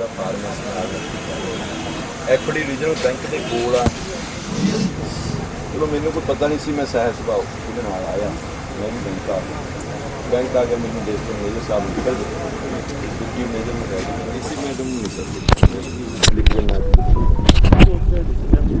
ਦਾ pharmacy ਨਾਲ equity regional bank ਦੇ ਕੋਲ ਆ। ਚਲੋ, ਮੈਨੂੰ ਕੋਈ ਪਤਾ ਨਹੀਂ ਸੀ, ਮੈਂ ਸਹਿਜ ਸੁਭਾਅ ਉਹਦੇ ਨਾਲ ਆਇਆ। ਮੈਂ ਵੀ ਬੈਂਕ ਆ ਗਿਆ। ਬੈਂਕ ਆ ਕੇ ਮੈਨੂੰ ਦੇਖ ਕੇ ਮੇਰੇ ਸਾਹਿਬ ਨਿਕਲ ਗਏ ਡਿਪਟੀ ਮੈਨੇਜਰ ਨੂੰ ਕਹਿ ਦਿੱਤਾ। ਇਸੇ ਮੈਡਮ ਨੂੰ ਨਹੀਂ ਸਰ ਲਿਖ ਦੇਣਾ ਠੀਕ ਹੈ ਠੀਕ ਹੈ ਇਹਨੂੰ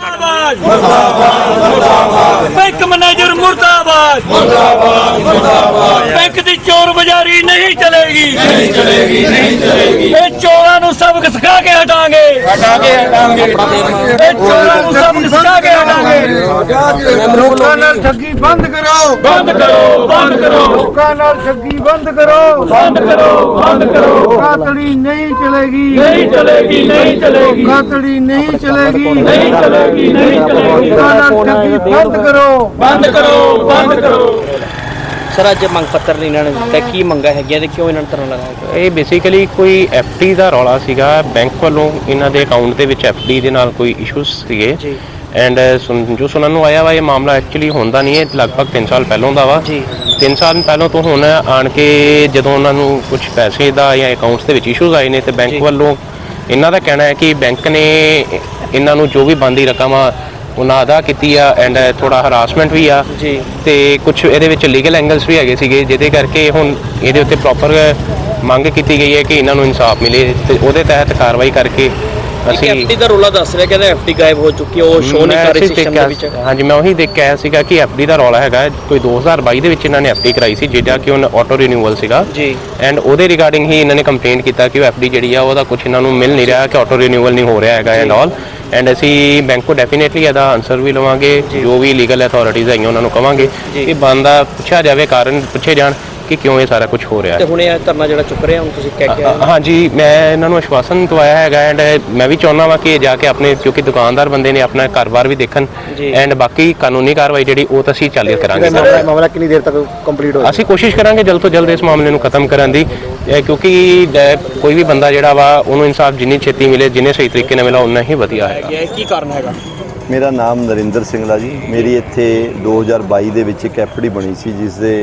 ਗਈ ਬੈਂਕ ਮੈਨੇਜਰ ਮੁਰਦਾਬਾਦ। ਮੁਰਦਾਬਾਦ ਮੁਰਦਾਬਾਦ ਬੈਂਕ ਦੀ ਚੋਰ ਬਾਜ਼ਾਰੀ ਨਹੀਂ ਚਲੇਗੀ। ਨਹੀਂ ਚਲੇਗੀ ਨਹੀਂ ਚਲੇਗੀ ਇਹ ਚੋਰਾਂ ਨੂੰ ਸਬਕ ਸਿਖਾ ਕੇ ਹਟਾਂਗੇ। ਹਟਾਂਗੇ ਹਟਾਂਗੇ ਇਹ ਚੋਰਾਂ ਨੂੰ ਸਬਕ ਸਿਖਾ ਕੇ ਹਟਾਂਗੇ। ਲੋਕਾਂ ਨਾਲ ਠੱਗੀ ਬੰਦ ਕਰੋ। ਬੰਦ ਕਰੋ ਬੰਦ ਕਰੋ। ਲੋਕਾਂ ਨਾਲ ਠੱਗੀ ਬੰਦ ਕਰੋ। ਬੰਦ ਕਰੋ ਬੰਦ ਕਰੋ। ਕਾਤੜੀ ਨਹੀਂ ਚਲੇਗੀ। ਨਹੀਂ ਚਲੇਗੀ ਨਹੀਂ ਚਲੇਗੀ। ਕਾਤੜੀ ਨਹੀਂ ਚਲੇਗੀ। ਨਹੀਂ ਚਲੇਗੀ। ਨਹੀਂ ਚਲੇਗੀ? ਠੱਗੀ ਬੰਦ ਕਰੋ। ਬੰਦ ਕਰੋ ਬੰਦ ਕਰੋ। ਸਰ ਅੱਜ ਮੰਗ ਪੱਤਰ ਲਈ ਇਹਨਾਂ ਨੇ ਦਿੱਤਾ। ਕੀ ਮੰਗਾ ਹੈਗੀਆਂ ਤੇ ਕਿਉਂ ਇਹਨਾਂ ਨੂੰ ਧਰਨਾ ਲਗਾਇਆ ਇਹ ਬੇਸਿਕਲੀ ਕੋਈ ਡੀ ਦਾ ਰੌਲਾ ਸੀਗਾ। ਬੈਂਕ ਵੱਲੋਂ ਇਹਨਾਂ ਦੇ ਅਕਾਊਂਟ ਦੇ ਵਿੱਚ ਡੀ ਦੇ ਨਾਲ ਕੋਈ ਇਸ਼ੂਸ ਸੀਗੇ। ਜੀ। ਐਂਡ ਜੋ ਸੁਣਨ ਨੂੰ ਆਇਆ ਵਾ ਇਹ ਮਾਮਲਾ ਐਕਚੁਅਲੀ ਹੁੰਦਾ ਨਹੀਂ ਹੈ। ਲਗਭਗ 3 ਸਾਲ ਪਹਿਲਾਂ ਦਾ ਵਾ। ਜੀ। 3 ਸਾਲ ਪਹਿਲਾਂ ਤੋਂ ਹੁਣ ਆਣ ਕੇ ਜਦੋਂ ਉਹਨਾਂ ਨੂੰ ਕੁਝ ਪੈਸੇ ਦਾ ਜਾਂ ਅਕਾਊਂਟਸ ਦੇ ਵਿੱਚ ਇਸ਼ੂਜ਼ ਆਏ ਨੇ ਤੇ ਬੈਂਕ। ਵੱਲੋਂ ਇਹਨਾਂ ਦਾ ਕਹਿਣਾ ਹੈ ਕਿ ਬੈਂਕ ਨੇ ਇਹਨਾਂ ਨੂੰ ਜੋ ਵੀ ਬੰਦੀ ਰਕਮ ਆ ਉਹਨਾਂ ਅਦਾ ਕੀਤੀ ਆ ਐਂਡ ਥੋੜਾ ਹਰਾਸਮੈਂਟ ਵੀ ਆ। ਜੀ। ਤੇ ਕੁਝ ਇਹਦੇ ਵਿੱਚ ਲੀਗਲ ਐਂਗਲਸ ਵੀ ਹੈਗੇ ਸੀਗੇ ਜਿਹਦੇ ਕਰਕੇ ਹੁਣ ਇਹਦੇ ਉੱਤੇ ਪ੍ਰੋਪਰ ਮੰਗ ਕੀਤੀ ਗਈ ਹੈ ਕਿ ਇਹਨਾਂ ਨੂੰ ਇਨਸਾਫ ਮਿਲੇ ਤੇ ਉਹਦੇ ਤਹਿਤ ਕਾਰਵਾਈ ਕਰਕੇ ਅਸੀਂ ਐਫਡੀ ਦਾ ਰੋਲਾ ਦੱਸ ਰਿਹਾ ਕਹਿੰਦਾ ਐਫਡੀ ਗਾਇਬ ਹੋ ਚੁੱਕੀ ਉਹ ਸ਼ੋ ਨਹੀਂ ਕਰ ਰਹੀ ਸਿਸਟਮ ਦੇ ਵਿੱਚ। ਹਾਂਜੀ ਮੈਂ ਉਹੀ ਦੇਖ ਕੇ ਆਇਆ ਸੀਗਾ ਕਿ ਐਫਡੀ ਦਾ ਰੌਲਾ ਹੈਗਾ ਕੋਈ 2022 ਦੇ ਵਿੱਚ ਇਹਨਾਂ ਨੇ ਐਫਡੀ ਕਰਾਈ ਸੀ ਜਿਹੜਾ ਕਿ ਉਹ ਆਟੋ ਰੀਨਿਊਅਲ ਸੀਗਾ। ਜੀ। ਐਂਡ ਉਹਦੇ ਰਿਗਾਰਡਿੰਗ ਹੀ ਇਹਨਾਂ ਨੇ ਕੰਪਲੇਂਟ ਕੀਤਾ ਕਿ ਉਹ ਐਫਡੀ ਜਿਹੜੀ ਆ ਉਹਦਾ ਕੁਝ ਇਹਨਾਂ ਨੂੰ ਮਿਲ ਨਹੀਂ ਰਿਹਾ ਕਿ ਆਟੋ ਰੀਨਿਊਅਲ ਨਹੀਂ ਹੋ ਰਿਹਾ ਹੈਗਾ ਐਂਡ ਆਲ ਐਂਡ ਅਸੀਂ ਬੈਂਕ ਕੋ ਡੈਫੀਨੇਟਲੀ ਇਹਦਾ ਆਨਸਰ ਵੀ ਲਵਾਂਗੇ ਜੋ ਵੀ ਲੀਗਲ ਅਥਾਰਟੀਜ਼ ਹੈਗੀਆਂ ਉਹਨਾਂ ਨੂੰ ਕਵਾਂਗੇ। ਕਿ ਬੰਦਾ ਪੁੱਛਿਆ ਜਾਵੇ ਕਾਰਨ ਪੁੱਛੇ ਜਾਣ ਕਿ ਕਿਉਂ ਇਹ ਸਾਰਾ ਕੁਝ ਹੋ ਰਿਹਾ ਤੇ ਹੈ? ਹੁਣ ਇਹ ਧਰਨਾ ਜਿਹੜਾ ਚੁੱਕ ਰਿਹਾ ਹੁਣ ਤੁਸੀਂ ਕਹਿ ਕੇ ਆਏ। ਹਾਂਜੀ ਮੈਂ ਇਹਨਾਂ ਨੂੰ ਆਸ਼ਵਾਸਨ ਦਵਾਇਆ ਹੈਗਾ ਐਂਡ ਮੈਂ ਵੀ ਚਾਹੁੰਦਾ ਵਾਂ ਕਿ ਇਹ ਜਾ ਕੇ ਆਪਣੇ ਕਿਉਂਕਿ ਦੁਕਾਨਦਾਰ ਬੰਦੇ ਨੇ ਆਪਣਾ ਘਰ-ਬਾਰ ਵੀ ਦੇਖਣ। ਐਂਡ ਬਾਕੀ ਕਾਨੂੰਨੀ ਕਾਰਵਾਈ ਜਿਹੜੀ ਉਹ ਤਾਂ ਅਸੀਂ ਚਾਲੂ ਕਰਾਂਗੇ। ਮਾਮਲਾ ਕਿੰਨੀ ਦੇਰ ਤੱਕ ਕੰਪਲੀਟ ਹੋ ਅਸੀਂ ਕੋਸ਼ਿਸ਼ ਕਰਾਂਗੇ ਜਲਦ ਤੋਂ ਜਲਦ ਇਸ ਮਾਮਲੇ ਨੂੰ ਖਤਮ ਕਰਨ ਦੀ। ਕਿਉਂਕਿ ਕੋਈ ਵੀ ਬੰਦਾ ਜਿਹੜਾ ਵਾ ਉਹਨੂੰ ਇਨਸਾਫ ਜਿੰਨੀ ਛੇਤੀ ਮਿਲੇ ਜਿੰਨੇ ਸਹੀ ਤਰੀਕੇ ਨਾਲ ਮਿਲਾ ਉਨਾ ਹੀ ਵਧੀਆ ਹੈਗਾ। ਇਹ ਕੀ ਕਾਰਨ ਹੈਗਾ? ਮੇਰਾ ਨਾਮ ਨਰਿੰਦਰ ਸਿੰਘਲਾ ਜੀ। ਮੇਰੀ ਇੱਥੇ 2022 ਦੇ ਵਿੱਚ ਇੱਕ ਐਫਡੀ ਬਣੀ ਸੀ ਜਿਸ ਦੇ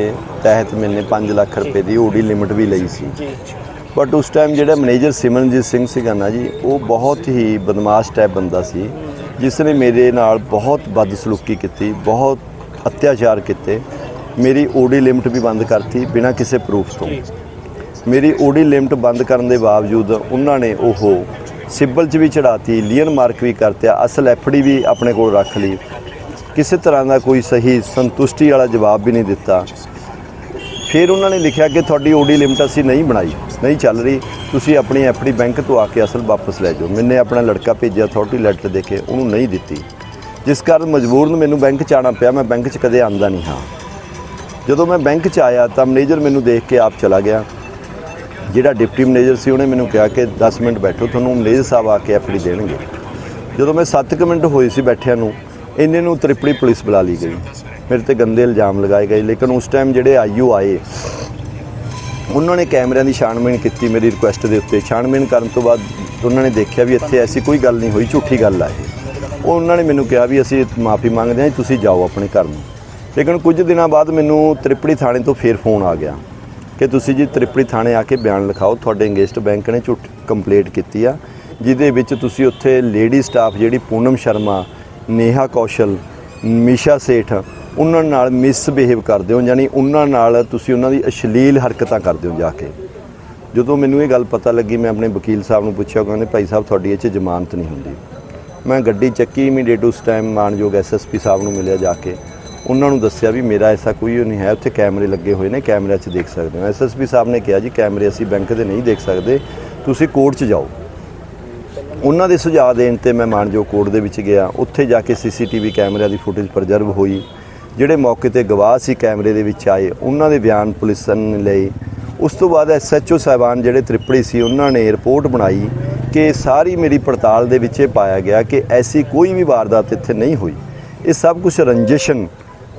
ਤਹਿਤ ਮੈਨੇ 5 ਲੱਖ ਰੁਪਏ ਦੀ ਓਡੀ ਲਿਮਟ ਵੀ ਲਈ ਸੀ। ਬਟ ਉਸ ਟਾਈਮ ਜਿਹੜਾ ਮੈਨੇਜਰ ਸਿਮਰਨਜੀਤ ਸਿੰਘ ਸੀਗਾ ਨਾ ਜੀ ਉਹ ਬਹੁਤ ਹੀ ਬਦਮਾਸ਼ ਟਾਈਪ ਬੰਦਾ ਸੀ ਜਿਸ ਨੇ ਮੇਰੇ ਨਾਲ ਬਹੁਤ ਬਦਸਲੂਕੀ ਕੀਤੀ ਬਹੁਤ ਅਤਿਆਚਾਰ ਕੀਤੇ। ਮੇਰੀ ਓਡੀ ਲਿਮਟ ਵੀ ਬੰਦ ਕਰਤੀ ਬਿਨਾਂ ਕਿਸੇ ਪ੍ਰੂਫ ਤੋਂ। ਮੇਰੀ ਓਡੀ ਲਿਮਟ ਬੰਦ ਕਰਨ ਦੇ ਬਾਵਜੂਦ ਉਹਨਾਂ ਨੇ ਉਹ ਸਿਬਲ 'ਚ ਵੀ ਚੜਾਤੀ ਲੀਅਨ ਮਾਰਕ ਵੀ ਕਰਤਿਆ, ਅਸਲ ਐਫਡੀ ਵੀ ਆਪਣੇ ਕੋਲ ਰੱਖ ਲਈ। ਕਿਸੇ ਤਰ੍ਹਾਂ ਦਾ ਕੋਈ ਸਹੀ ਸੰਤੁਸ਼ਟੀ ਵਾਲਾ ਜਵਾਬ ਵੀ ਨਹੀਂ ਦਿੱਤਾ। ਫਿਰ ਉਹਨਾਂ ਨੇ ਲਿਖਿਆ ਕਿ ਤੁਹਾਡੀ ਓਡੀ ਲਿਮਟ ਅਸੀਂ ਨਹੀਂ ਬਣਾਈ, ਨਹੀਂ ਚੱਲ ਰਹੀ। ਤੁਸੀਂ ਆਪਣੀ ਐਫਡੀ ਬੈਂਕ ਤੋਂ ਆ ਕੇ ਅਸਲ ਵਾਪਸ ਲੈ ਜਾਓ। ਮੈਨੇ ਆਪਣਾ ਲੜਕਾ ਭੇਜਿਆ ਅਥਾਰਟੀ ਲੈਟਰ ਦੇ ਕੇ, ਉਹਨੂੰ ਨਹੀਂ ਦਿੱਤੀ। ਜਿਸ ਕਾਰਨ ਮਜ਼ਬੂਰ ਨੂੰ ਮੈਨੂੰ ਬੈਂਕ 'ਚ ਆਉਣਾ ਪਿਆ, ਮੈਂ ਬੈਂਕ 'ਚ ਕਦੇ ਆਂਦਾ ਨਹੀਂ ਹਾਂ। ਜਦੋਂ ਮੈਂ ਬੈਂਕ 'ਚ ਆਇਆ ਤਾਂ ਮੈਨੇਜਰ ਮੈਨੂੰ ਦੇਖ ਕੇ ਆਪ ਚਲਾ ਗਿਆ। ਜਿਹੜਾ ਡਿਪਟੀ ਮੈਨੇਜਰ ਸੀ ਉਹਨੇ ਮੈਨੂੰ ਕਿਹਾ ਕਿ 10 ਮਿੰਟ ਬੈਠੋ ਤੁਹਾਨੂੰ ਮੈਨੇਜਰ ਸਾਹਿਬ ਆ ਕੇ ਐਫਡੀ ਦੇਣਗੇ। ਜਦੋਂ ਮੈਂ 7 ਮਿੰਟ ਹੋਏ ਸੀ ਬੈਠਿਆਂ ਨੂੰ ਇੰਨੇ ਨੂੰ ਤ੍ਰਿਪੜੀ ਪੁਲਿਸ ਬੁਲਾ ਲਈ ਗਈ। ਮੇਰੇ ਤੇ ਗੰਦੇ ਇਲਜ਼ਾਮ ਲਗਾਏ ਗਏ ਲੇਕਿਨ ਉਸ ਟਾਈਮ ਜਿਹੜੇ ਆਈਓ ਆਏ ਉਹਨਾਂ ਨੇ ਕੈਮਰਿਆਂ ਦੀ ਛਾਣਬੀਣ ਕੀਤੀ ਮੇਰੀ ਰਿਕੁਐਸਟ ਦੇ ਉੱਤੇ। ਛਾਣਬੀਣ ਕਰਨ ਤੋਂ ਬਾਅਦ ਉਹਨਾਂ ਨੇ ਦੇਖਿਆ ਵੀ ਇੱਥੇ ਐਸੀ ਕੋਈ ਗੱਲ ਨਹੀਂ ਹੋਈ ਝੂਠੀ ਗੱਲ ਆ ਇਹ। ਉਹ ਉਹਨਾਂ ਨੇ ਮੈਨੂੰ ਕਿਹਾ ਵੀ ਅਸੀਂ ਮਾਫੀ ਮੰਗਦੇ ਹਾਂ ਜੀ, ਤੁਸੀਂ ਜਾਓ ਆਪਣੇ ਘਰ ਨੂੰ। ਲੇਕਿਨ ਕੁਝ ਦਿਨਾਂ ਬਾਅਦ ਮੈਨੂੰ ਤ੍ਰਿਪੜੀ ਥਾਣੇ ਤੋਂ ਫੇਰ ਫੋਨ ਆ ਗਿਆ। ਕਿ ਤੁਸੀਂ ਜੀ ਤ੍ਰਿਪੜੀ ਥਾਣੇ ਆ ਕੇ ਬਿਆਨ ਲਿਖਾਓ, ਤੁਹਾਡੇ ਇੰਗੇਸਟ ਬੈਂਕ ਨੇ ਝੂਠ ਕੰਪਲੇਂਟ ਕੀਤੀ ਆ, ਜਿਹਦੇ ਵਿੱਚ ਤੁਸੀਂ ਉੱਥੇ ਲੇਡੀ ਸਟਾਫ ਜਿਹੜੀ ਪੂਨਮ ਸ਼ਰਮਾ, ਨੇਹਾ ਕੌਸ਼ਲ, ਮੀਸ਼ਾ ਸੇਠ, ਉਹਨਾਂ ਨਾਲ ਮਿਸਬਿਹੇਵ ਕਰਦੇ ਹੋ, ਯਾਨੀ ਉਹਨਾਂ ਨਾਲ ਤੁਸੀਂ ਉਹਨਾਂ ਦੀ ਅਸ਼ਲੀਲ ਹਰਕਤਾਂ ਕਰਦੇ ਹੋ ਜਾ ਕੇ। ਜਦੋਂ ਮੈਨੂੰ ਇਹ ਗੱਲ ਪਤਾ ਲੱਗੀ, ਮੈਂ ਆਪਣੇ ਵਕੀਲ ਸਾਹਿਬ ਨੂੰ ਪੁੱਛਿਆ ਕਹਿੰਦੇ, ਭਾਈ ਸਾਹਿਬ, ਤੁਹਾਡੀ ਇਹ 'ਚ ਜ਼ਮਾਨਤ ਨਹੀਂ ਹੁੰਦੀ। ਮੈਂ ਗੱਡੀ ਚੱਕੀ ਇਮੀਡੀਏਟ ਉਸ ਟਾਈਮ ਮਾਨਯੋਗ ਐਸਐਸਪੀ ਸਾਹਿਬ ਨੂੰ ਮਿਲਿਆ ਜਾ ਕੇ। ਉਹਨਾਂ ਨੂੰ ਦੱਸਿਆ ਵੀ ਮੇਰਾ ਐਸਾ ਕੋਈ ਨਹੀਂ ਹੈ, ਉੱਥੇ ਕੈਮਰੇ ਲੱਗੇ ਹੋਏ ਨੇ, ਕੈਮਰਿਆਂ 'ਚ ਦੇਖ ਸਕਦੇ ਹੋ। ਐਸਐਸਪੀ ਸਾਹਿਬ ਨੇ ਕਿਹਾ ਜੀ, ਕੈਮਰੇ ਅਸੀਂ ਬੈਂਕ ਦੇ ਨਹੀਂ ਦੇਖ ਸਕਦੇ, ਤੁਸੀਂ ਕੋਰਟ 'ਚ ਜਾਓ। ਉਹਨਾਂ ਦੇ ਸੁਝਾਅ ਦੇਣ ਤੇ ਮੈਂ ਮਾਨਯੋਗ ਕੋਰਟ ਦੇ ਵਿੱਚ ਗਿਆ। ਉੱਥੇ ਜਾ ਕੇ ਸੀਸੀਟੀਵੀ ਕੈਮਰਿਆਂ ਦੀ ਫੁਟੇਜ ਪ੍ਰਜ਼ਰਵ ਹੋਈ। ਜਿਹੜੇ ਮੌਕੇ ਤੇ ਗਵਾਹ ਸੀ ਕੈਮਰੇ ਦੇ ਵਿੱਚ ਆਏ, ਉਹਨਾਂ ਦੇ ਬਿਆਨ ਪੁਲਿਸ ਨੇ ਲਏ। ਉਸ ਤੋਂ ਬਾਅਦ ਐਸਐਚਓ ਸਾਹਿਬਾਨ ਜਿਹੜੇ ਤ੍ਰਿਪੜੀ ਸੀ, ਉਹਨਾਂ ਨੇ ਰਿਪੋਰਟ ਬਣਾਈ ਕਿ ਸਾਰੀ ਮੇਰੀ ਪੜਤਾਲ ਦੇ ਵਿੱਚ ਇਹ ਪਾਇਆ ਗਿਆ ਕਿ ਐਸੀ ਕੋਈ ਵੀ ਵਾਰਦਾਤ ਇੱਥੇ ਨਹੀਂ ਹੋਈ। ਇਹ ਸਭ ਕੁਝ ਰੰਜਿਸ਼ਨ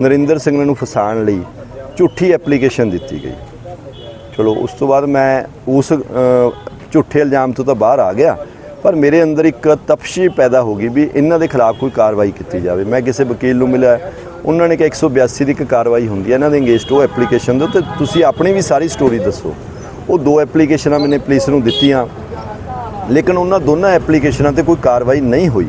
ਨਰਿੰਦਰ ਸਿੰਘ ਨੂੰ ਫਸਾਉਣ ਲਈ ਝੂਠੀ ਐਪਲੀਕੇਸ਼ਨ ਦਿੱਤੀ ਗਈ। ਚਲੋ, ਉਸ ਤੋਂ ਬਾਅਦ ਮੈਂ ਉਸ ਝੂਠੇ ਇਲਜ਼ਾਮ ਤੋਂ ਤਾਂ ਬਾਹਰ ਆ ਗਿਆ, ਪਰ ਮੇਰੇ ਅੰਦਰ ਇੱਕ ਤਪਸ਼ੀ ਪੈਦਾ ਹੋ ਗਈ ਵੀ ਇਹਨਾਂ ਦੇ ਖਿਲਾਫ ਕੋਈ ਕਾਰਵਾਈ ਕੀਤੀ ਜਾਵੇ। ਮੈਂ ਕਿਸੇ ਵਕੀਲ ਨੂੰ ਮਿਲਿਆ, ਉਹਨਾਂ ਨੇ ਕਿਹਾ 182 ਦੀ ਇੱਕ ਕਾਰਵਾਈ ਹੁੰਦੀ ਹੈ, ਇਹਨਾਂ ਦੇ ਅਗੇਂਸਟ ਉਹ ਐਪਲੀਕੇਸ਼ਨ ਦਿਓ ਤੇ ਤੁਸੀਂ ਆਪਣੀ ਵੀ ਸਾਰੀ ਸਟੋਰੀ ਦੱਸੋ। ਉਹ ਦੋ ਐਪਲੀਕੇਸ਼ਨਾਂ ਮੈਨੇ ਪੁਲਿਸ ਨੂੰ ਦਿੱਤੀਆਂ, ਲੇਕਿਨ ਉਹਨਾਂ ਦੋਨਾਂ ਐਪਲੀਕੇਸ਼ਨਾਂ ਤੇ ਕੋਈ ਕਾਰਵਾਈ ਨਹੀਂ ਹੋਈ।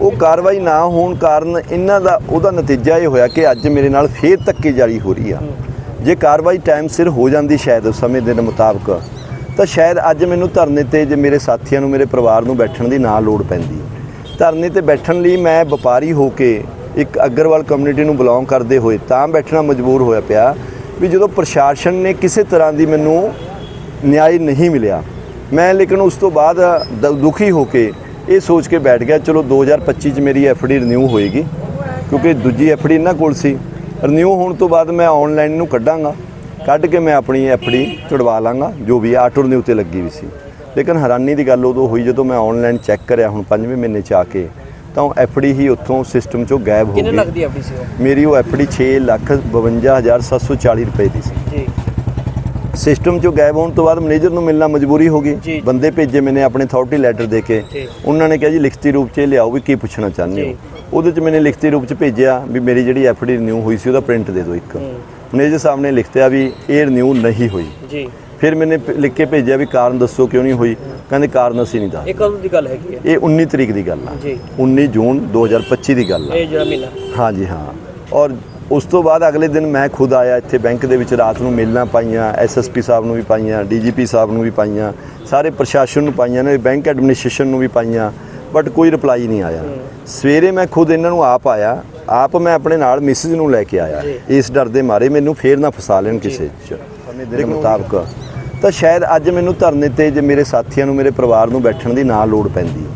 ਉਹ ਕਾਰਵਾਈ ਨਾ ਹੋਣ ਕਾਰਨ ਇਹਨਾਂ ਦਾ ਉਹਦਾ ਨਤੀਜਾ ਇਹ ਹੋਇਆ ਕਿ ਅੱਜ ਮੇਰੇ ਨਾਲ ਫੇਰ ਧੱਕੇਜਾਰੀ ਹੋ ਰਹੀ ਆ। ਜੇ ਕਾਰਵਾਈ ਟਾਈਮ ਸਿਰ ਹੋ ਜਾਂਦੀ ਸ਼ਾਇਦ ਉਸ ਸਮੇਂ ਦੇ ਮੁਤਾਬਕ, ਤਾਂ ਸ਼ਾਇਦ ਅੱਜ ਮੈਨੂੰ ਧਰਨੇ ਤੇ ਜੇ ਮੇਰੇ ਸਾਥੀਆਂ ਨੂੰ, ਮੇਰੇ ਪਰਿਵਾਰ ਨੂੰ ਬੈਠਣ ਦੀ ਨਾ ਲੋੜ ਪੈਂਦੀ। ਧਰਨੇ ਤੇ ਬੈਠਣ ਲਈ ਮੈਂ ਵਪਾਰੀ ਹੋ ਕੇ ਇੱਕ ਅਗਰਵਾਲ ਕਮਿਊਨਿਟੀ ਨੂੰ ਬਿਲੋਂਗ ਕਰਦੇ ਹੋਏ ਤਾਂ ਬੈਠਣਾ ਮਜਬੂਰ ਹੋਇਆ ਪਿਆ ਵੀ ਜਦੋਂ ਪ੍ਰਸ਼ਾਸਨ ਨੇ ਕਿਸੇ ਤਰ੍ਹਾਂ ਦੀ ਮੈਨੂੰ ਨਿਆਂ ਨਹੀਂ ਮਿਲਿਆ। ਮੈਂ ਲੇਕਿਨ ਉਸ ਤੋਂ ਬਾਅਦ ਦ- ਦੁਖੀ ਹੋ ਕੇ ਇਹ ਸੋਚ ਕੇ ਬੈਠ ਗਿਆ ਚਲੋ 2025 ਚ ਮੇਰੀ ਐਫਡੀ ਰਿਨਿਊ ਹੋਏਗੀ ਕਿਉਂਕਿ ਦੂਜੀ ਐਫਡੀ ਇਹਨਾਂ ਕੋਲ ਸੀ। ਰਿਨਿਊ ਹੋਣ ਤੋਂ ਬਾਅਦ ਮੈਂ ਆਨਲਾਈਨ ਨੂੰ ਕੱਢਾਂਗਾ ਕੱਢ ਕੇ ਮੈਂ ਆਪਣੀ ਐਫਡੀ ਤੁੜਵਾ ਲਾਂਗਾ ਜੋ ਵੀ ਆਟੋ ਰਿਨਿਊ ਤੇ ਲੱਗੀ ਵੀ ਸੀ। ਲੇਕਿਨ ਹੈਰਾਨੀ ਦੀ ਗੱਲ ਉਦੋਂ ਹੋਈ ਜਦੋਂ ਮੈਂ ਆਨਲਾਈਨ ਚੈੱਕ ਕਰਿਆ ਹੁਣ ਪੰਜਵੇਂ ਮਹੀਨੇ ਚ ਆ ਕੇ ਤਾਂ ਉਹ ਐਫਡੀ ਹੀ ਉੱਥੋਂ ਸਿਸਟਮ ਚੋਂ ਗਾਇਬ ਹੋ ਕਿੰਨੇ ਗਈ। ਲੱਗਦੀ ਆਪਣੀ ਸੀ ਉਹ? ਮੇਰੀ ਉਹ ਐਫਡੀ 6 ਲੱਖ 52740 ਰੁਪਏ ਦੀ ਸੀ। ਜੀ। ਸਿਸਟਮ ਚੋਂ ਗਾਇਬ ਹੋਣ ਤੋਂ ਬਾਅਦ ਮੈਨੇਜਰ ਨੂੰ ਮਿਲਣਾ ਮਜਬੂਰੀ ਹੋ। ਗਈ। ਬੰਦੇ ਭੇਜੇ ਮੈਨੇ ਆਪਣੇ ਅਥਾਰਟੀ ਲੈਟਰ ਦੇ ਕੇ। ਉਹਨਾਂ ਨੇ ਕਿਹਾ ਜੀ ਲਿਖਤੀ ਰੂਪ 'ਚ ਲਿਆਓ ਵੀ ਕੀ ਪੁੱਛਣਾ ਚਾਹੁੰਦੇ। ਹੋ। ਉਹਦੇ 'ਚ ਮੈਨੇ ਲਿਖਤੀ ਰੂਪ 'ਚ ਭੇਜਿਆ ਵੀ ਮੇਰੀ ਜਿਹੜੀ ਐਫਡੀ ਰਿਨਿਊ ਹੋਈ ਸੀ ਉਹਦਾ ਪ੍ਰਿੰਟ ਦੇ ਦਿਓ ਇੱਕ। ਮੈਨੇਜਰ ਸਾਹਿਬ ਨੇ ਲਿਖਤਿਆ ਵੀ ਇਹ ਰਿਨਿਊ ਨਹੀਂ ਹੋਈ। ਜੀ। ਫਿਰ ਮੈਨੇ ਲਿਖ ਕੇ ਭੇਜਿਆ ਵੀ ਕਾਰਨ ਦੱਸੋ ਕਿਉਂ ਨਹੀਂ ਹੋਈ। ਕਹਿੰਦੇ ਕਾਰਨ ਅਸੀਂ ਨਹੀਂ ਦੱਸ ਇਹ ਕਦੋਂ ਦੀ ਗੱਲ ਹੈਗੀ ਹੈ? ਇਹ 19 ਤਰੀਕ ਦੀ ਗੱਲ ਆ। ਜੀ। 19 ਜੂਨ 2025 ਦੀ ਗੱਲ ਆ। ਇਹ ਜਿਹੜਾ ਮਹੀਨਾ। ਹਾਂਜੀ ਹਾਂ। ਔਰ ਉਸ ਤੋਂ ਬਾਅਦ ਅਗਲੇ ਦਿਨ ਮੈਂ ਖੁਦ ਆਇਆ ਇੱਥੇ ਬੈਂਕ ਦੇ ਵਿੱਚ ਰਾਤ ਨੂੰ ਮਿਲਣਾ ਪਾਈਆਂ ਐਸਐਸਪੀ ਸਾਹਿਬ ਨੂੰ ਵੀ ਪਾਈਆਂ ਡੀਜੀਪੀ ਸਾਹਿਬ ਨੂੰ ਵੀ ਪਾਈਆਂ ਸਾਰੇ ਪ੍ਰਸ਼ਾਸਨ ਨੂੰ ਪਾਈਆਂ ਨੇ ਬੈਂਕ ਐਡਮਿਨਿਸਟ੍ਰੇਸ਼ਨ ਨੂੰ ਵੀ ਪਾਈਆਂ ਬਟ ਕੋਈ ਰਿਪਲਾਈ ਨਹੀਂ ਆਇਆ। ਸਵੇਰੇ ਮੈਂ ਖੁਦ ਇਹਨਾਂ ਨੂੰ ਆਪ ਆਇਆ ਆਪ ਮੈਂ ਆਪਣੇ ਨਾਲ ਮਿਸਿਸ ਨੂੰ ਲੈ ਕੇ ਆਇਆ। ਇਸ ਡਰ ਦੇ ਮਾਰੇ ਮੈਨੂੰ ਫੇਰ ਨਾ ਫਸਾ ਲੈਣ ਕਿਸੇ ਚ। ਦੇ ਮੁਤਾਬਕ। ਤਾਂ ਸ਼ਾਇਦ ਅੱਜ ਮੈਨੂੰ ਧਰਨੇ ਤੇ ਜੇ ਮੇਰੇ ਸਾਥੀਆਂ ਨੂੰ ਮੇਰੇ ਪਰਿਵਾਰ ਨੂੰ ਬੈਠਣ ਦੀ ਨਾ ਲੋੜ ਪੈਂਦੀ।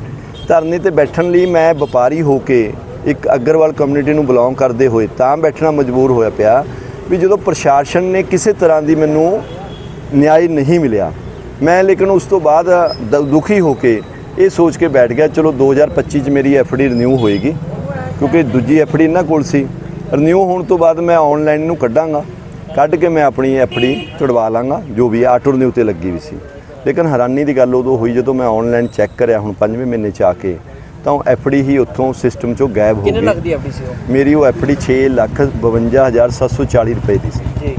ਧਰਨੇ ਤੇ ਬੈਠਣ ਲਈ ਮੈਂ ਵਪਾਰੀ ਹੋ ਕੇ ਇੱਕ ਅਗਰਵਾਲ ਕਮਿਊਨਿਟੀ ਨੂੰ ਬਿਲੋਂਗ ਕਰਦੇ ਹੋਏ ਤਾਂ ਬੈਠਣਾ ਮਜਬੂਰ ਹੋਇਆ ਪਿਆ ਵੀ ਜਦੋਂ ਪ੍ਰਸ਼ਾਸਨ ਨੇ ਕਿਸੇ ਤਰ੍ਹਾਂ ਦੀ ਮੈਨੂੰ ਨਿਆਂ ਨਹੀਂ ਮਿਲਿਆ, ਮੈਂ ਲੇਕਿਨ ਉਸ ਤੋਂ ਬਾਅਦ ਦ- ਦੁਖੀ ਹੋ ਕੇ ਇਹ ਸੋਚ ਕੇ ਬੈਠ ਗਿਆ, ਚਲੋ 2025 ਚ ਮੇਰੀ ਐਫਡੀ ਰਿਨਿਊ ਹੋਏਗੀ, ਕਿਉਂਕਿ ਦੂਜੀ ਐਫਡੀ ਇਹਨਾਂ ਕੋਲ ਸੀ। ਰਿਨਿਊ ਹੋਣ ਤੋਂ ਬਾਅਦ ਮੈਂ ਆਨਲਾਈਨ ਨੂੰ ਕੱਢਾਂਗਾ, ਕੱਢ ਕੇ ਮੈਂ ਆਪਣੀ ਐਫਡੀ ਤੁੜਵਾ ਲਾਂਗਾ, ਜੋ ਵੀ ਆਟੋ ਰਿਨਿਊ ਤੇ ਲੱਗੀ ਵੀ ਸੀ। ਲੇਕਿਨ ਹੈਰਾਨੀ ਦੀ ਗੱਲ ਉਦੋਂ ਹੋਈ ਜਦੋਂ ਮੈਂ ਆਨਲਾਈਨ ਚੈੱਕ ਕਰਿਆ, ਹੁਣ ਪੰਜਵੇਂ ਮਹੀਨੇ ਚ ਆ ਕੇ ਤਾਂ ਉਹ ਐਫਡੀ ਹੀ ਉੱਥੋਂ ਸਿਸਟਮ ਚੋਂ ਗਾਇਬ ਹੋ ਕਿੰਨੇ ਗਈ। ਲੱਗਦੀ ਆਪਣੀ ਸੀ ਉਹ? ਮੇਰੀ ਉਹ ਐਫਡੀ 6 ਲੱਖ 52740 ਰੁਪਏ ਦੀ ਸੀ। ਜੀ।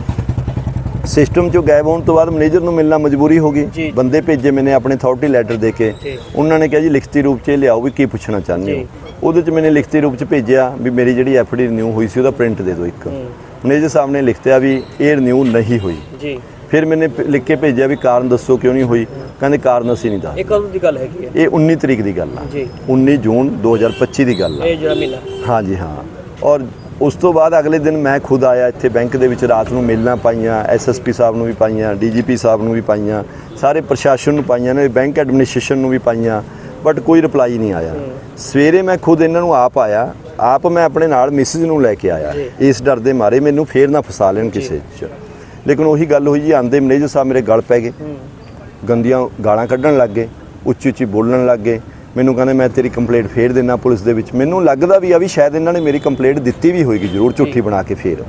ਸਿਸਟਮ ਚੋਂ ਗਾਇਬ ਹੋਣ ਤੋਂ ਬਾਅਦ ਮੈਨੇਜਰ ਨੂੰ ਮਿਲਣਾ ਮਜਬੂਰੀ ਹੋ ਜੀ। ਗਈ ਬੰਦੇ ਭੇਜੇ ਮੈਨੇ ਆਪਣੇ ਅਥਾਰਟੀ ਲੈਟਰ ਦੇ ਕੇ। ਜੀ। ਉਹਨਾਂ ਨੇ ਕਿਹਾ ਜੀ ਲਿਖਤੀ ਰੂਪ 'ਚ ਇਹ ਲਿਆਓ ਵੀ ਕੀ ਪੁੱਛਣਾ ਚਾਹੁੰਦੇ ਜੀ। ਹੋ ਉਹਦੇ 'ਚ ਮੈਨੇ ਲਿਖਤੀ ਰੂਪ 'ਚ ਭੇਜਿਆ ਵੀ ਮੇਰੀ ਜਿਹੜੀ ਐਫਡੀ ਰਿਨਿਊ ਹੋਈ ਸੀ ਉਹਦਾ ਪ੍ਰਿੰਟ ਦੇ ਦਿਓ ਇੱਕ। ਮੈਨੇਜਰ ਸਾਹਿਬ ਨੇ ਲਿਖਤਿਆ ਵੀ ਇਹ ਰਿਨਿਊ ਨਹੀਂ ਹੋਈ। ਜੀ। ਫਿਰ ਮੈਨੇ ਪ- ਲਿਖ ਕੇ ਭੇਜਿਆ ਵੀ ਕਾਰਨ ਦੱਸੋ ਕਿਉਂ ਨਹੀਂ ਹੋਈ। ਕਹਿੰਦੇ ਕਾਰਨ ਅਸੀਂ ਨਹੀਂ ਦੱਸ ਇਹ ਕਦੋਂ ਦੀ ਗੱਲ ਹੈਗੀ ਹੈ? ਇਹ 19 ਤਰੀਕ ਦੀ ਗੱਲ ਆ। ਜੀ। 19 ਜੂਨ 2025 ਦੀ ਗੱਲ ਆ। ਇਹ ਜਿਹੜਾ ਮਹੀਨਾ। ਹਾਂਜੀ ਹਾਂ। ਔਰ ਉਸ ਤੋਂ ਬਾਅਦ ਅਗਲੇ ਦਿਨ ਮੈਂ ਖੁਦ ਆਇਆ ਇੱਥੇ ਬੈਂਕ ਦੇ ਵਿੱਚ ਰਾਤ ਨੂੰ ਮਿਲਣਾ ਪਾਈਆਂ ਐਸਐਸਪੀ ਸਾਹਿਬ ਨੂੰ ਵੀ ਪਾਈਆਂ ਡੀਜੀਪੀ ਸਾਹਿਬ ਨੂੰ ਵੀ ਪਾਈਆਂ ਸਾਰੇ ਪ੍ਰਸ਼ਾਸਨ ਨੂੰ ਪਾਈਆਂ ਨੇ ਬੈਂਕ ਐਡਮਿਨਿਸਟ੍ਰੇਸ਼ਨ ਨੂੰ ਵੀ ਪਾਈਆਂ ਬਟ ਕੋਈ ਰਿਪਲਾਈ ਨਹੀਂ ਆਇਆ। ਸਵੇਰੇ ਮੈਂ ਖੁਦ ਇਹਨਾਂ ਨੂੰ ਆਪ ਆਇਆ ਆਪ ਮੈਂ ਆਪਣੇ ਨਾਲ ਮਿਸਿਸ ਨੂੰ ਲੈ ਕੇ ਆਇਆ। ਇਸ ਡਰ ਦੇ ਮਾਰੇ ਮੈਨੂੰ ਫੇਰ ਨਾ ਫਸਾ ਲੈਣ ਕਿਸੇ ਚ। ਲੇਕਿਨ ਉਹੀ ਗੱਲ ਹੋਈ ਜੀ ਆਂਦੇ ਮੈਨੇਜਰ ਸਾਹਿਬ ਮੇਰੇ ਗਲ ਪੈ ਗਏ। ਗੰਦੀਆਂ ਗਾਲਾਂ ਕੱਢਣ ਲੱਗ ਗਏ, ਉੱਚੀ ਉੱਚੀ ਬੋਲਣ ਲੱਗ ਗਏ। ਮੈਨੂੰ ਕਹਿੰਦੇ, ਮੈਂ ਤੇਰੀ ਕੰਪਲੇਂਟ ਫੇਰ ਦੇਣਾ ਪੁਲਿਸ ਦੇ ਵਿੱਚ। ਮੈਨੂੰ ਲੱਗਦਾ ਵੀ ਆ ਵੀ ਸ਼ਾਇਦ ਇਹਨਾਂ ਨੇ ਮੇਰੀ ਕੰਪਲੇਂਟ ਦਿੱਤੀ ਵੀ ਹੋਏਗੀ, ਜ਼ਰੂਰ ਝੂਠੀ ਬਣਾ ਕੇ ਫੇਰ।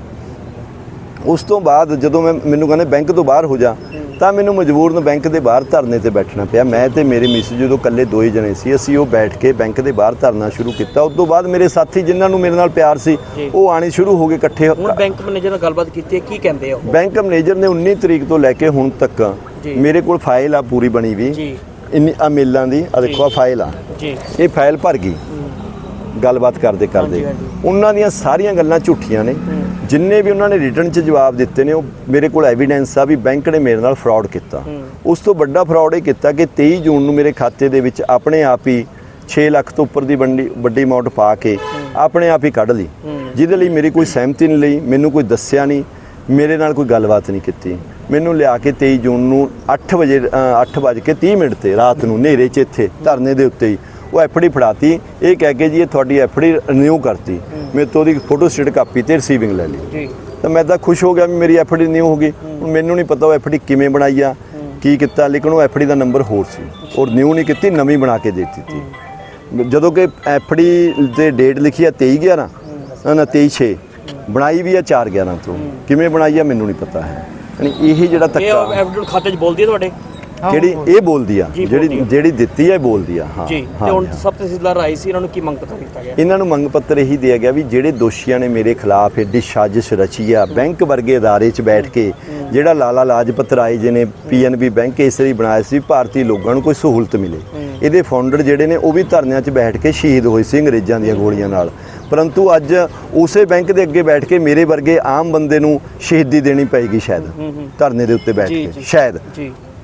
ਉਸ ਤੋਂ ਬਾਅਦ ਜਦੋਂ ਮੈਂ, ਮੈਨੂੰ ਕਹਿੰਦੇ, ਬੈਂਕ ਤੋਂ ਬਾਹਰ ਹੋ ਜਾ। ਤਾਂ ਮੈਨੂੰ ਮਜਬੂਰਨ ਬੈਂਕ ਦੇ ਬਾਹਰ ਧਰਨੇ ਤੇ ਬੈਠਣਾ ਪਿਆ। ਮੈਂ ਤੇ ਮੇਰੇ ਮਿਸ ਜਦੋਂ ਇਕੱਲੇ ਦੋ ਹੀ ਜਣੇ ਸੀ ਅਸੀਂ ਉਹ ਬੈਠ ਕੇ ਬੈਂਕ ਦੇ ਬਾਹਰ ਧਰਨਾ ਸ਼ੁਰੂ ਕੀਤਾ। ਉਸ ਤੋਂ ਬਾਅਦ ਮੇਰੇ ਸਾਥੀ ਜਿਨ੍ਹਾਂ ਨੂੰ ਮੇਰੇ ਨਾਲ ਪਿਆਰ ਸੀ ਉਹ ਆਣੇ ਸ਼ੁਰੂ ਹੋ ਗਏ ਇਕੱਠੇ। ਹੁਣ ਬੈਂਕ ਮੈਨੇਜਰ ਨਾਲ ਗੱਲਬਾਤ ਕੀਤੀ ਹੈ ਕੀ ਕਹਿੰਦੇ ਆ ਬੈਂਕ ਮੈਨੇਜਰ ਨੇ 19 ਤਰੀਕ ਤੋਂ ਲੈ ਕੇ ਹੁਣ ਤੱਕ। ਮੇਰੇ ਕੋਲ ਫਾਈਲ ਆ ਪੂਰੀ ਬਣੀ ਵੀ। ਜੀ। ਇੰਨੀ ਆ ਮੇਲਾਂ ਦੀ ਆ ਦੇਖੋ ਆ ਫਾਈਲ ਆ। ਜੀ। ਇਹ ਫਾਈਲ ਭਰ ਗਈ। ਗੱਲਬਾਤ ਕਰਦੇ ਕਰਦੇ। ਉਹਨਾਂ ਦੀਆਂ ਸਾਰੀਆਂ ਗੱਲਾਂ ਝੂਠੀਆਂ ਨੇ। ਜਿੰਨੇ ਵੀ ਉਹਨਾਂ ਨੇ ਰਿਟਰਨ 'ਚ ਜਵਾਬ ਦਿੱਤੇ ਨੇ ਉਹ ਮੇਰੇ ਕੋਲ ਐਵੀਡੈਂਸ ਆ ਵੀ ਬੈਂਕ ਨੇ ਮੇਰੇ ਨਾਲ ਫਰਾਡ ਕੀਤਾ। ਉਸ ਤੋਂ ਵੱਡਾ ਫਰਾਡ ਇਹ ਕੀਤਾ ਕਿ 23 ਜੂਨ ਨੂੰ ਮੇਰੇ ਖਾਤੇ ਦੇ ਵਿੱਚ ਆਪਣੇ ਆਪ ਹੀ 6 ਲੱਖ ਤੋਂ ਉੱਪਰ ਦੀ ਵੱਡੀ ਵੱਡੀ ਅਮਾਉਂਟ ਪਾ ਕੇ ਆਪਣੇ ਆਪ ਹੀ ਕੱਢ ਲਈ। ਜਿਹਦੇ ਲਈ ਮੇਰੀ ਕੋਈ ਸਹਿਮਤੀ ਨਹੀਂ ਲਈ ਮੈਨੂੰ ਕੋਈ ਦੱਸਿਆ ਨਹੀਂ ਮੇਰੇ ਨਾਲ ਕੋਈ ਗੱਲਬਾਤ ਨਹੀਂ ਕੀਤੀ। ਮੈਨੂੰ ਲਿਆ ਕੇ 23 ਜੂਨ ਨੂੰ 8 ਵਜੇ 8 ਵਜੇ ਕੇ 30 ਮਿੰਟ ਤੇ ਰਾਤ ਨੂੰ ਹਨੇਰੇ 'ਚ ਇੱਥੇ ਧਰਨੇ ਦੇ ਉੱਤੇ ਹੀ ਉਹ ਐਫਡੀ ਫੜਾਤੀ। ਇਹ ਕਹਿ ਕੇ ਜੀ ਇਹ ਤੁਹਾਡੀ ਐਫਡੀ ਰਿਨਿਊ ਕਰਤੀ। ਮੇਰੇ ਤੋਂ ਉਹਦੀ ਫੋਟੋ ਸਟੇਟ ਕਾਪੀ ਤੇ ਰਿਸੀਵਿੰਗ ਲੈ ਲਈ। ਜੀ। ਤਾਂ ਮੈਂ ਤਾਂ ਖੁਸ਼ ਹੋ ਗਿਆ ਵੀ ਮੇਰੀ ਐਫਡੀ ਰਿਨਿਊ ਹੋ ਗਈ। ਮੈਨੂੰ ਨਹੀਂ ਪਤਾ ਉਹ ਐਫਡੀ ਕਿਵੇਂ ਬਣਾਈ ਆ ਕੀ ਕੀਤਾ ਲੇਕਿਨ ਉਹ ਐਫਡੀ ਦਾ ਨੰਬਰ ਹੋਰ ਸੀ। ਔਰ ਰਿਨਿਊ ਨਹੀਂ ਕੀਤੀ ਨਵੀਂ ਬਣਾ ਕੇ ਦੇ ਦਿੱਤੀ ਜਦੋਂ ਕਿ ਐਫਡੀ ਤੇ ਡੇਟ ਲਿਖੀ ਆ 23 11 ਨਾ 23 6 ਬਣਾਈ ਵੀ ਆ 4 11 ਤੋਂ। ਕਿਵੇਂ ਬਣਾਈ ਆ ਮੈਨੂੰ ਨਹੀਂ ਪਤਾ ਹੈ। ਯਾਨੀ ਇਹ ਜਿਹੜਾ ਇਹ ਤੱਕਾ ਐਫਡੀਐਲ ਖਾਤੇ 'ਚ ਬੋਲਦੀ ਹੈ ਤੁਹਾਡੇ? ਜਿਹੜੀ ਇਹ ਬੋਲਦੀ ਆ ਜਿਹੜੀ। ਜਿਹੜੀ ਦਿੱਤੀ ਆ ਇਹ ਬੋਲਦੀ ਆ ਹਾਂ ਜੀ ਤੇ ਹਾਂ, ਹੁਣ ਹਾਂ। ਸਭ ਤਹਿਸੀਲਦਾਰ ਆਏ ਸੀ ਇਹਨਾਂ ਨੂੰ ਕੀ ਮੰਗ ਪੱਤਰ ਦਿੱਤਾ ਗਿਆ? ਇਹਨਾਂ ਨੂੰ ਮੰਗ ਪੱਤਰ ਇਹੀ ਦਿਆ ਗਿਆ ਵੀ ਜਿਹੜੇ ਦੋਸ਼ੀਆਂ ਨੇ ਮੇਰੇ ਖਿਲਾਫ ਏਡੀ ਸਾਜ਼ਿਸ਼ ਰਚੀ ਆ ਬੈਂਕ ਵਰਗੇ ਅਦਾਰੇ 'ਚ ਬੈਠ ਕੇ ਜਿਹੜਾ ਲਾਲਾ ਲਾਜਪਤ ਰਾਏ ਜੀ ਨੇ ਪੀਐਨਬੀ ਬੈਂਕ ਇਸ ਲਈ ਬਣਾਇਆ ਸੀ ਭਾਰਤੀ ਲੋਕਾਂ ਨੂੰ ਕੋਈ ਸਹੂਲਤ ਮਿਲੇ। ਇਹਦੇ ਫਾਊਂਡਰ ਜਿਹੜੇ ਨੇ ਉਹ ਵੀ ਧਰਨਿਆਂ 'ਚ ਬੈਠ ਕੇ ਸ਼ਹੀਦ ਹੋਏ ਸੀ ਅੰਗਰੇਜ਼ਾਂ ਦੀਆਂ ਗੋਲੀਆਂ ਨਾਲ। ਪਰੰਤੂ ਅੱਜ ਉਸੇ ਬੈਂਕ ਦੇ ਅੱਗੇ ਬੈਠ ਕੇ ਮੇਰੇ ਵਰਗੇ ਆਮ ਬੰਦੇ ਨੂੰ ਸ਼ਹੀਦੀ ਦੇਣੀ ਪਏਗੀ ਸ਼ਾਇਦ। ਧਰਨੇ ਦੇ ਉੱਤੇ ਬੈਠ ਕੇ। ਸ਼ਾਇਦ।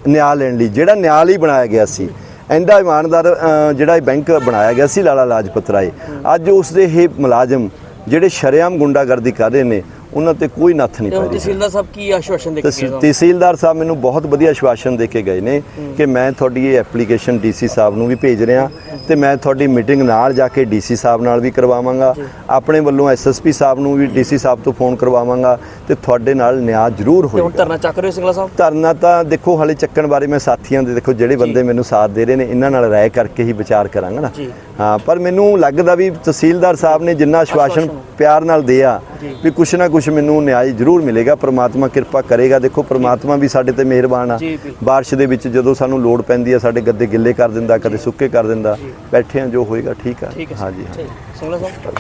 ਨਿਆਂ ਲੈਣ ਲਈ ਜਿਹੜਾ ਨਿਆਂ ਲਈ ਬਣਾਇਆ ਗਿਆ ਸੀ ਇਹਦਾ ਇਮਾਨਦਾਰ ਜਿਹੜਾ ਇਹ ਬੈਂਕ ਬਣਾਇਆ ਗਿਆ ਸੀ ਲਾਲਾ ਲਾਜਪਤ ਰਾਏ ਅੱਜ ਉਸ ਦੇ ਇਹ ਮੁਲਾਜ਼ਮ ਜਿਹੜੇ ਸ਼ਰੇਆਮ ਗੁੰਡਾਗਰਦੀ ਕਰ ਰਹੇ ਨੇ ਉਹਨਾਂ ਤੇ ਕੋਈ ਨੱਥ ਨਹੀਂ ਤੇ ਪੈ ਹੁਣ ਰਹੀ ਤਹਿਸੀਲਦਾਰ ਸਾਹਿਬ ਕੀ ਆਸ਼ਵਾਸਨ ਦੇ ਕੇ ਗਏ? ਤਹਿਸੀਲਦਾਰ ਸਾਹਿਬ ਮੈਨੂੰ ਬਹੁਤ ਵਧੀਆ ਆਸ਼ਵਾਸਨ ਦੇ ਕੇ ਗਏ ਨੇ ਕਿ ਮੈਂ ਤੁਹਾਡੀ ਇਹ ਐਪਲੀਕੇਸ਼ਨ ਡੀਸੀ ਸਾਹਿਬ ਨੂੰ ਵੀ ਭੇਜ ਰਿਹਾ ਤੇ ਮੈਂ ਤੁਹਾਡੀ ਮੀਟਿੰਗ ਨਾਲ ਜਾ ਕੇ ਡੀਸੀ ਸਾਹਿਬ ਨਾਲ ਵੀ ਕਰਵਾਵਾਂਗਾ। ਆਪਣੇ ਵੱਲੋਂ ਐਸਐਸਪੀ ਸਾਹਿਬ ਨੂੰ ਵੀ ਡੀਸੀ ਸਾਹਿਬ ਤੋਂ ਫੋਨ ਕਰਵਾਵਾਂਗਾ ਤੇ ਤੁਹਾਡੇ ਨਾਲ ਨਿਆਂ ਜ਼ਰੂਰ ਹੁਣ ਹੋਏਗਾ। ਧਰਨਾ ਚੱਕ ਰਹੇ ਹੋ ਸਿੰਗਲਾ ਸਾਹਿਬ? ਧਰਨਾ ਤਾਂ ਦੇਖੋ ਹਲੇ ਚੱਕਣ ਬਾਰੇ ਮੈਂ ਸਾਥੀਆਂ ਦੇ ਦੇਖੋ ਜਿਹੜੇ ਬੰਦੇ ਮੈਨੂੰ ਸਾਥ ਦੇ ਰਹੇ ਨੇ ਇਹਨਾਂ ਨਾਲ ਰਾਏ ਕਰਕੇ ਹੀ ਵਿਚਾਰ ਕਰਾਂਗਾ ਨਾ। ਹਾਂ ਪਰ ਮੈਨੂੰ ਲੱਗਦਾ ਵੀ ਤਹਿਸੀਲਦਾਰ ਸਾਹਿਬ ਨੇ ਜਿੰਨਾ ਆਸ਼ਵਾਸਨ ਪਿਆਰ ਨਾਲ ਦਿਆ ਵੀ ਕੁਛ ਨਾ ਕੁਛ ਮੈਨੂੰ ਨਿਆਂ ਜ਼ਰੂਰ ਮਿਲੇਗਾ ਪ੍ਰਮਾਤਮਾ ਕਿਰਪਾ ਕਰੇਗਾ। ਦੇਖੋ ਪ੍ਰਮਾਤਮਾ ਵੀ ਸਾਡੇ ਤੇ ਮਿਹਰਬਾਨ ਆ। ਬਾਰਿਸ਼ ਦੇ ਵਿੱਚ ਜਦੋਂ ਸਾਨੂੰ ਲੋੜ ਪੈਂਦੀ ਆ ਸਾਡੇ ਗੱਦੇ ਗਿੱਲੇ ਕਰ ਦਿੰਦਾ ਕਦੇ ਸੁੱਕੇ ਕਰ ਦਿੰਦਾ ਬੈਠੇ ਆ ਜੋ ਹੋਏਗਾ ਠੀਕ ਆ। ਹਾਂਜੀ ਹਾਂ। ਸਿੰਗਲਾ ਸਾਹਿਬ?